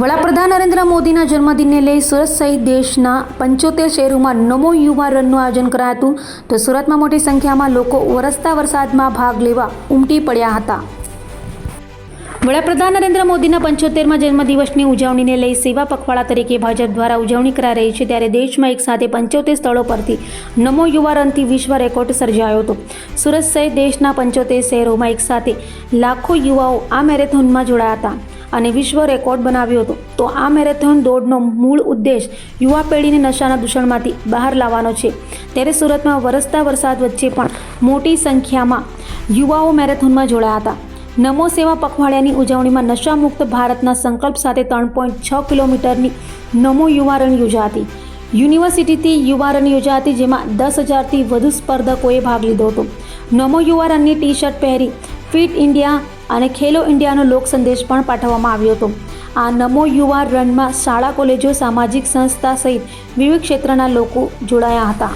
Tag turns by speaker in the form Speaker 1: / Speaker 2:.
Speaker 1: નરેન્દ્ર મોદીના જન્મદિનને લઈ સુરત સહિત દેશના પંચોતેર શહેરોમાં નમો યુવા રનનું આયોજન કરાયું હતું. તો સુરતમાં મોટી સંખ્યામાં લોકો વરસતા વરસાદમાં ભાગ લેવા ઉમટી પડ્યા હતા. વડાપ્રધાન નરેન્દ્ર મોદીના પંચોતેરમાં જન્મદિવસની ઉજવણીને લઈ સેવા પખવાડા તરીકે ભાજપ દ્વારા ઉજવણી કરાઈ રહી છે. ત્યારે દેશમાં એક સાથે પંચોતેર સ્થળો પરથી નમો યુવા રનથી વિશ્વ રેકોર્ડ સર્જાયો હતો. સુરત સહિત દેશના પંચોતેર શહેરોમાં એક સાથે લાખો યુવાઓ આ મેરેથોનમાં જોડાયા હતા. અને વિશ્વ રેકોર્ડ બનાવ્યો હતો. તો આ મેરેથોન દોડનો મૂળ ઉદ્દેશ યુવા પેઢીને નશાના દૂષણમાંથી બહાર લાવવાનો છે. ત્યારે સુરતમાં વરસતા વરસાદ વચ્ચે પણ મોટી સંખ્યામાં યુવાઓ મેરેથોનમાં જોડાયા હતા. નમો સેવા પખવાડિયાની ઉજવણીમાં નશામુક્ત ભારતના સંકલ્પ સાથે ત્રણ પોઈન્ટ છ કિલોમીટરની નમો યુવા રન યોજાતી. યુનિવર્સિટીથી યુવા રન યોજાતી જેમાં દસ હજારથી વધુ સ્પર્ધકોએ ભાગ લીધો હતો. નમો યુવા રનની ટી શર્ટ પહેરી ફિટ ઇન્ડિયા અને ખેલો ઇન્ડિયાનો લોક સંદેશ પણ પાઠવવામાં આવ્યો હતો. આ નમો યુવા રનમાં શાળા, કોલેજો, સામાજિક સંસ્થા સહિત વિવિધ ક્ષેત્રના લોકો જોડાયા હતા.